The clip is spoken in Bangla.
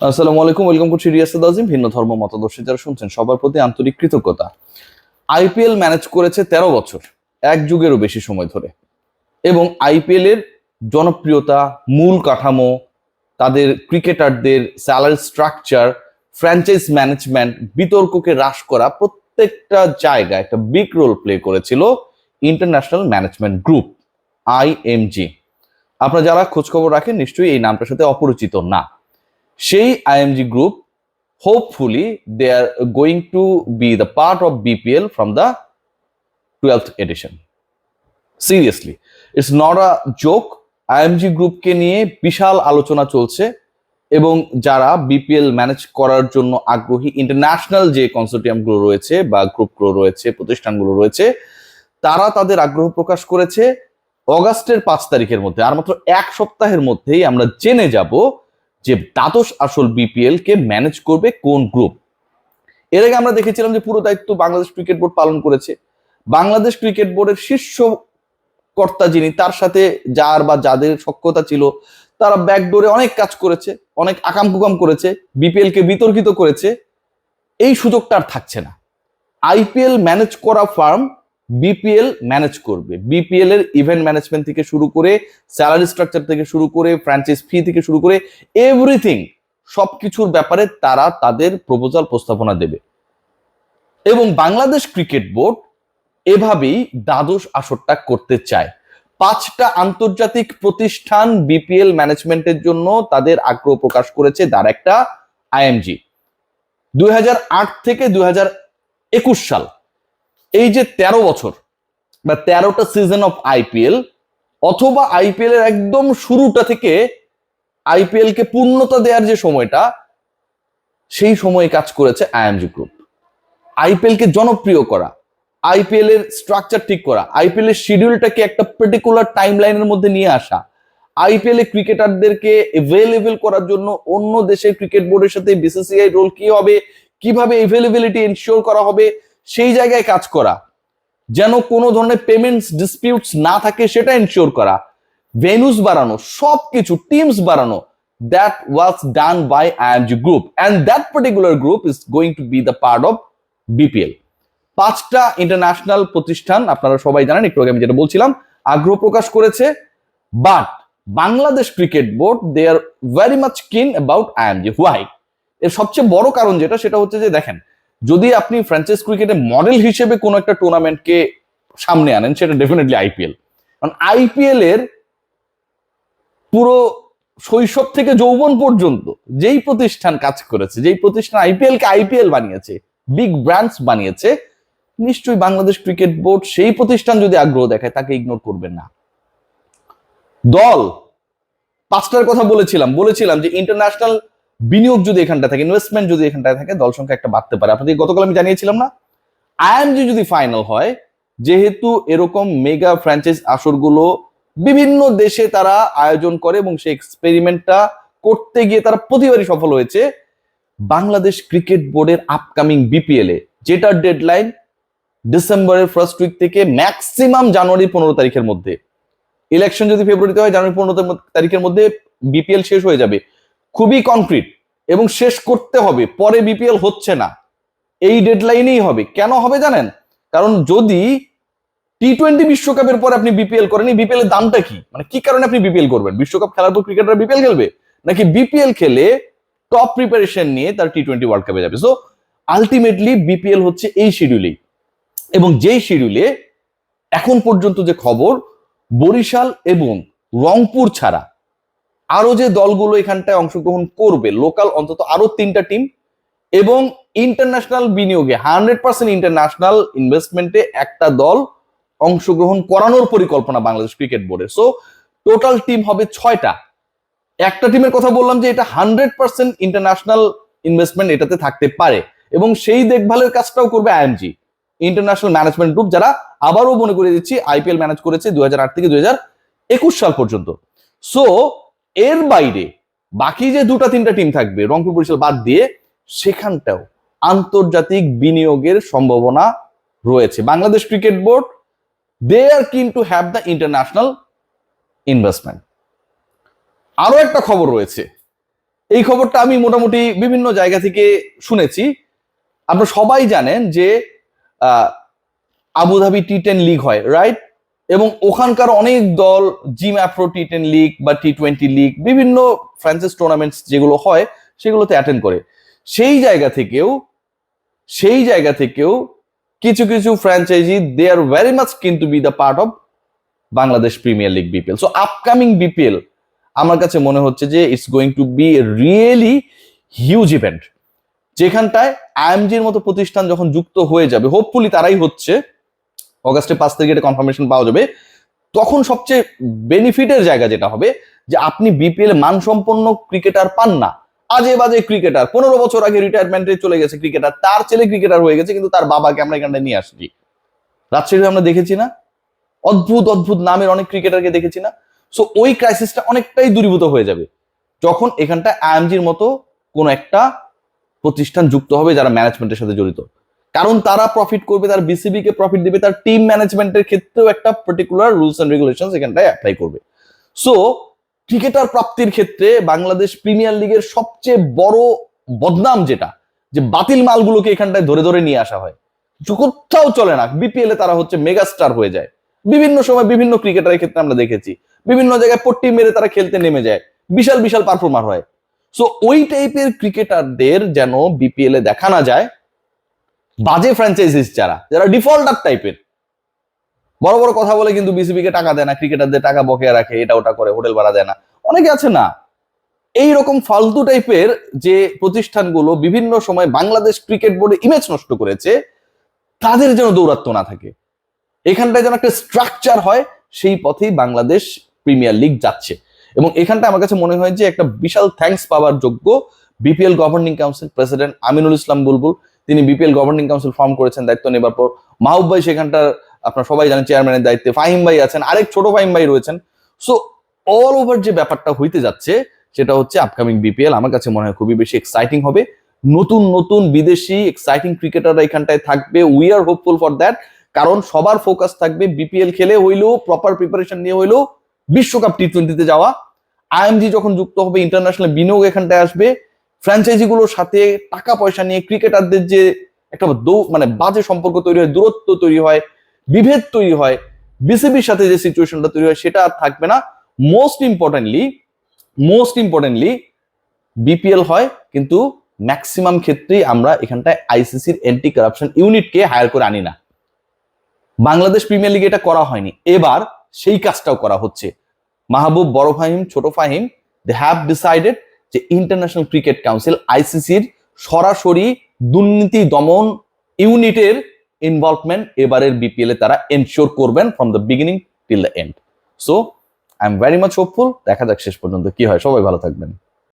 আসসালামু আলাইকুম, ওয়েলকাম করছি রিয়াসাদ আজিম ভিন্ন ধর্ম মতাদর্শী যারা শুনছেন, সবার প্রতি আন্তরিক কৃতজ্ঞতা। আইপিএল ম্যানেজ করেছে তেরো বছর, এক যুগেরও বেশি সময় ধরে। এবং আইপিএল এর জনপ্রিয়তা, মূল কাঠামো, তাদের ক্রিকেটারদের স্যালারি স্ট্রাকচার ফ্র্যাঞ্চাইজ ম্যানেজমেন্ট বিতর্ককে হ্রাস করা প্রত্যেকটা জায়গায় একটা বিগ রোল প্লে করেছিল ইন্টারন্যাশনাল ম্যানেজমেন্ট গ্রুপ আইএমজি আপনারা যারা খোঁজখবর রাখেন, নিশ্চয়ই এই নামটার সাথে অপরিচিত না। সেই IMG group hopefully they are going to be the part of BPL from the 12th edition. Seriously, it's not a joke. IMG গ্রুপকে নিয়ে বিশাল আলোচনা চলছে এবং যারা বিপিএল ম্যানেজ করার জন্য আগ্রহী ইন্টারন্যাশনাল যে কনসোর্টিয়ামগুলো রয়েছে বা গ্রুপগুলো রয়েছে প্রতিষ্ঠানগুলো রয়েছে তারা তাদের আগ্রহ প্রকাশ করেছে অগাস্টের পাঁচ তারিখের মধ্যে আর মাত্র এক সপ্তাহের মধ্যেই আমরা জেনে যাব যে দ্বাদশ আসল বিপিএল কে ম্যানেজ করবে কোন গ্রুপ এর আগে আমরা দেখেছিলাম যে পুরো দায়িত্ব বাংলাদেশ ক্রিকেট বোর্ড পালন করেছে। বাংলাদেশ ক্রিকেট বোর্ডের শীর্ষ কর্তা যিনি, তার সাথে যার বা যাদের সক্ষতা ছিল, তারা ব্যাকডোরে অনেক কাজ করেছে, অনেক আকাম কুকাম করেছে বিপিএল কে বিতর্কিত করেছে। এই সুযোগটা আর থাকছে না। আইপিএল ম্যানেজ করা ফার্ম বিপিএল ম্যানেজ করবে। বিপিএল এর ইভেন্ট ম্যানেজমেন্ট থেকে শুরু করে স্যালারি স্ট্রাকচার থেকে শুরু করে ফ্র্যাঞ্চাইজ ফি থেকে শুরু করে এভরিথিং সবকিছুর ব্যাপারে তারা তাদের প্রপোজাল প্রস্তাবনা দেবে। এবং বাংলাদেশ ক্রিকেট বোর্ড এভাবেই দ্বাদশ আসরটা করতে চায়। পাঁচটা আন্তর্জাতিক প্রতিষ্ঠান বিপিএল ম্যানেজমেন্টের জন্য তাদের আগ্রহ প্রকাশ করেছে তার একটা আইএমজি দুই হাজার আট থেকে দুই হাজার একুশ সাল এই যে তেরো বছর বা তেরোটা সিজন অফ আইপিএল অথবা আইপিএল এর একদম শুরুটা থেকে আইপিএল কে পূর্ণতা দেওয়ার যে সময়টা, সেই সময়ে কাজ করেছে আইএমজি গ্রুপ আইপিএল কে জনপ্রিয় করা আইপিএল এর স্ট্রাকচার ঠিক করা আইপিএল এর শিডিউলটাকে একটা পার্টিকুলার টাইম লাইনের মধ্যে নিয়ে আসা আইপিএল এ ক্রিকেটারদেরকে এভেলেবেল করার জন্য অন্য দেশের ক্রিকেট বোর্ডের সাথে বিসিসিআই রোল কি হবে, কীভাবে এভেলেবিলিটি এনশিওর করা হবে সেই জায়গায় কাজ করা। যেন কোনো ধরনের পেমেন্টস ডিসপিউটস না থাকে, সেটা এনশিওর করা। ভেনুস বাড়ানো, সবকিছু টিমস বাড়ানো that was done by IMG group and that particular group is going to be the part of BPL পাঁচটা ইন্টারন্যাশনাল প্রতিষ্ঠান, আপনারা সবাই জানেন একটু আগে আমি যেটা বলছিলাম, আগ্রহ প্রকাশ করেছে। But Bangladesh cricket board they are very much keen about IMG why এর সবচেয়ে বড় কারণ যেটা, সেটা হচ্ছে যে দেখেন যদি আপনি ফ্র্যাঞ্চাইজ ক্রিকেটের মডেল হিসেবে কোনো একটা টুর্নামেন্টকে সামনে আনেন, সেটা ডেফিনেটলি আইপিএল কারণ আইপিএল এর পুরো শৈশব থেকে যৌবন পর্যন্ত যেই প্রতিষ্ঠান কাজ করেছে, যেই প্রতিষ্ঠান আইপিএল কে আইপিএল বানিয়েছে বিগ ব্র্যান্ডস বানিয়েছে, নিশ্চয়ই বাংলাদেশ ক্রিকেট বোর্ড সেই প্রতিষ্ঠান যদি আগ্রহ দেখায়, তাকে ইগনোর করবেন না। দল, পাঁচটার কথা বলেছিলাম বলেছিলাম যে ইন্টারন্যাশনাল বিনিয়োগ যদি এখানটা থাকে ইনভেস্টমেন্ট যদি এখানটায় থাকে, দল সংখ্যা একটা বাড়তে পারে। আপনাদের গতকাল আমি জানিয়েছিলাম না? আইএমজি যদি ফাইনাল হয়, যেহেতু এরকম মেগা ফ্র্যাঞ্চাইজ আসরগুলো বিভিন্ন দেশে তারা আয়োজন করে এবং সেই এক্সপেরিমেন্টটা করতে গিয়ে তারা প্রতিবারই সফল হয়েছে, বাংলাদেশ ক্রিকেট বোর্ডের আপকামিং বিপিএল এ যেটার ডেডলাইন ডিসেম্বরের ফার্স্ট উইক থেকে ম্যাক্সিমাম জানুয়ারি পনেরো তারিখের মধ্যে। ইলেকশন যদি ফেব্রুয়ারিতে হয়, জানুয়ারি পনেরো তারিখের মধ্যে বিপিএল শেষ হয়ে যাবে। খুবই কনক্রিট এবং শেষ করতে হবে, পরে বিপিএল হচ্ছে না। এই ডেডলাইনেই হবে। কেন হবে জানেন? কারণ যদি টি টোয়েন্টি বিশ্বকাপের পর আপনি বিপিএল করেন বিপিএল এর দামটা কি? মানে কি কারণে আপনি বিপিএল করবেন? বিশ্বকাপ খেলার পর ক্রিকেটার বিপিএল খেলবে? নাকি বিপিএল খেলে টপ প্রিপারেশন নিয়ে তার টি টোয়েন্টি ওয়ার্ল্ড কাপে যাবে? সো আলটিমেটলি বিপিএল হচ্ছে এই শিডিউলেই এবং যেই শিডিউলে এখন পর্যন্ত যে খবর, বরিশাল এবং রংপুর ছাড়া আরও যে দলগুলো এখানটায় অংশগ্রহণ করবে লোকাল অন্তত আরও তিনটা টিম এবং ইন্টারন্যাশনাল বিনিয়োগে হান্ড্রেড পার্সেন্ট ইন্টারন্যাশনাল ইনভেস্টমেন্টে একটা দল অংশগ্রহণ করানোর পরিকল্পনা বাংলাদেশ ক্রিকেট বোর্ডের সো টোটাল টিম হবে ছয়টা। একটা টিমের কথা বললাম যে এটা হান্ড্রেড পার্সেন্ট ইন্টারন্যাশনাল ইনভেস্টমেন্ট এটাতে থাকতে পারে এবং সেই দেখভালের কাজটাও করবে আইএমজি ইন্টারন্যাশনাল ম্যানেজমেন্ট গ্রুপ যারা আবারও মনে করে দিচ্ছি আইপিএল ম্যানেজ করেছে দুই হাজার আট থেকে দুই হাজার একুশ সাল পর্যন্ত। সো এর বাইরে বাকি যে দুটা, তিনটা টিম থাকবে, রংপুর বরিশাল বাদ দিয়ে সেখানটাও আন্তর্জাতিক বিনিয়োগের সম্ভাবনা রয়েছে। Bangladesh cricket board they are keen to have the international investment আরও একটা খবর রয়েছে। এই খবরটা আমি মোটামুটি বিভিন্ন জায়গা থেকে শুনেছি। আপনারা সবাই জানেন যে Abu Dhabi T ten league হয় রাইট এবং ওখানকার অনেক দল Zim Afro T ten league বা টি টোয়েন্টি লিগ বিভিন্ন ফ্রান্সাইজ টুর্নামেন্টস যেগুলো হয়, সেগুলোতে অ্যাটেন্ড করে। সেই জায়গা থেকেও, সেই জায়গা থেকেও কিছু কিছু franchise they are very much কিন্তু be the part of Bangladesh premier league BPL so upcoming BPL আমার কাছে মনে হচ্ছে যে it's going to be really huge event যেখানটায় আইএমজির মতো প্রতিষ্ঠান যখন যুক্ত হয়ে যাবে হোপফুলি তারাই হচ্ছে অগাস্টে পাঁচ তারিখে এটা কনফার্মেশন পাওয়া যাবে। তখন সবচেয়ে বেনিফিটের জায়গা যেটা হবে, যে আপনি বিপিএল মানসম্পন্ন ক্রিকেটার পান না। আজে বাজে ক্রিকেটার পনেরো বছর আগে রিটায়ারমেন্টে চলে গেছে ক্রিকেটার তার ছেলে ক্রিকেটার হয়ে গেছে, কিন্তু তার বাবাকে আমরা এখানটায় নিয়ে আসছি। রাজশাহী আমরা দেখেছি না? অদ্ভুত অদ্ভুত নামের অনেক ক্রিকেটারকে দেখেছি না? সো ওই ক্রাইসিসটা অনেকটাই দূরীভূত হয়ে যাবে। যখন এখানটা আইএমজির মতো কোন একটা প্রতিষ্ঠান যুক্ত হবে যারা ম্যানেজমেন্টের সাথে জড়িত। কারণ তারা প্রফিট করবে, তার বিসিবি কে প্রফিট দেবে, তার টিম ম্যানেজমেন্টের ক্ষেত্রেও একটা পার্টিকুলার রুলস এন্ড রেগুলেশন এখানটায় অ্যাপ্লাই করবে। সো ক্রিকেটার প্রাপ্তির ক্ষেত্রে বাংলাদেশ প্রিমিয়ার লিগের সবচেয়ে বড় বদনাম যেটা, যে বাতিল মালগুলোকে এখানটায় ধরে ধরে নিয়ে আসা হয়। কোথাও চলে না বিপিএল এ তারা হচ্ছে মেগাস্টার হয়ে যায়। বিভিন্ন সময় বিভিন্ন ক্রিকেটারের ক্ষেত্রে আমরা দেখেছি, বিভিন্ন জায়গায় পট্টি মেরে তারা খেলতে নেমে যায়, বিশাল বিশাল পারফর্মার হয়। সো ওই টাইপের ক্রিকেটারদের যেন বিপিএল এ দেখা না যায় বাজে ফ্র্যাঞ্চাইজিস যারা যারা ডিফল্টার টাইপের বড় বড় কথা বলে কিন্তু বিসিবি কে টাকা দেয় না ক্রিকেটারদের টাকা বকেয়া রাখে, এটা ওটা করে হোটেল ভাড়া দেয় না। অনেকে আছে না এই রকম ফালতু টাইপের যে প্রতিষ্ঠানগুলো বিভিন্ন সময় বাংলাদেশ ক্রিকেট বোর্ডে ইমেজ নষ্ট করেছে, তাদের যেন দৌরাত্ম না থাকে। এখানটায় যেন একটা স্ট্রাকচার হয়, সেই পথেই বাংলাদেশ প্রিমিয়ার লিগ যাচ্ছে। এবং এখানটা আমার কাছে মনে হয় যে একটা বিশাল থ্যাঙ্কস পাওয়ার যোগ্য BPL governing council president Aminul Islam Bulbul তিনি বিপিএল গভর্নিং কাউন্সিল ফর্ম করেছেন, দায়িত্ব নেবার পর। মাহবুব ভাই সেখানটার আপনার সবাই জানেন চেয়ারম্যানের দায়িত্বে। ফাহিম ভাই আছেন, আরেক ছোট ফাহিম ভাই রয়েছেন। সো অল ওভার যে ব্যাপারটা হইতে যাচ্ছে, সেটা হচ্ছে আপকামিং বিপিএল আমার কাছে মনে হয় খুবই বেশি এক্সাইটিং হবে। নতুন নতুন বিদেশি এক্সাইটিং ক্রিকেটাররা এখানটায় থাকবে। We are hopeful for that কারণ সবার ফোকাস থাকবে বিপিএল খেলে হইলেও প্রপার প্রিপারেশন নিয়ে হইলেও বিশ্বকাপ টি টোয়েন্টিতে যাওয়া। আইএমজি যখন যুক্ত হবে ইন্টারন্যাশনাল বিনিয়োগ এখানটায় আসবে। ফ্র্যাঞ্চাইজি গুলোর সাথে টাকা পয়সা নিয়ে ক্রিকেটারদের যে একটা মানে বাজে সম্পর্ক তৈরি হয়, দূরত্ব তৈরি হয়, বিভেদ তৈরি হয় বিসিবির সাথে যে সিচুয়েশনটা তৈরি হয় সেটা আর থাকবে না। Most importantly most importantly BPL হয়, কিন্তু ম্যাক্সিমাম ক্ষেত্রেই আমরা এখানটায় আইসিসির অ্যান্টি কারাপশন ইউনিটকে হায়ার করে আনি না। বাংলাদেশ প্রিমিয়ার লিগে এটা করা হয়নি। এবার সেই কাজটাও করা হচ্ছে। মাহবুব বড় ফাহিম, ছোট ফাহিম দে হ্যাভ ডিসাইডেড যে ইন্টারন্যাশনাল ক্রিকেট কাউন্সিল আইসিসির সরাসরি দুর্নীতি দমন ইউনিটের ইনভলভমেন্ট এবারের বিপিএল এ তারা এনশিওর করবেন from the beginning till the end so I am very much hopeful দেখা যাক শেষ পর্যন্ত কি হয়। সবাই ভালো থাকবেন।